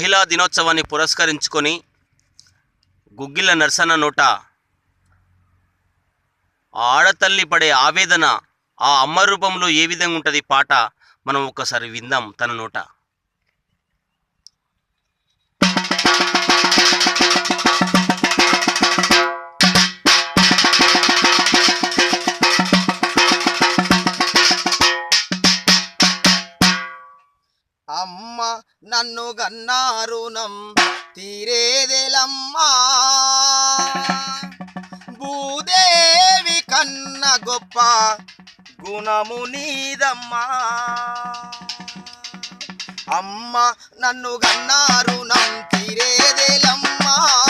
మహిళా దినోత్సవాన్ని పురస్కరించుకొని గుగ్గిళ్ళ నర్సన నోట ఆడతల్లి పడే ఆవేదన ఆ అమ్మ రూపంలో ఏ విధంగా ఉంటుంది పాట మనం ఒకసారి విందాం తన నోట. అమ్మ నన్ను గన్నారుణం తీరేదేలమ్మా. భూదేవి కన్న గొప్ప గుణము నీదమ్మా. అమ్మ నన్ను గన్నారుణం తీరేదేలమ్మా.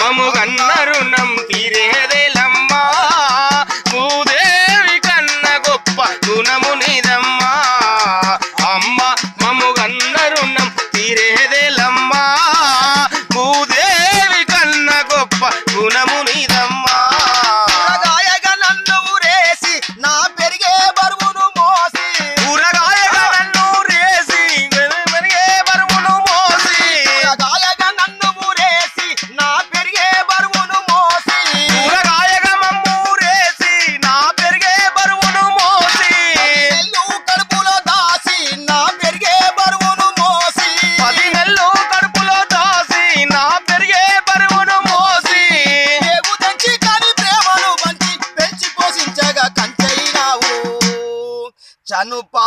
మముగన్నరు నంపి 安乐包。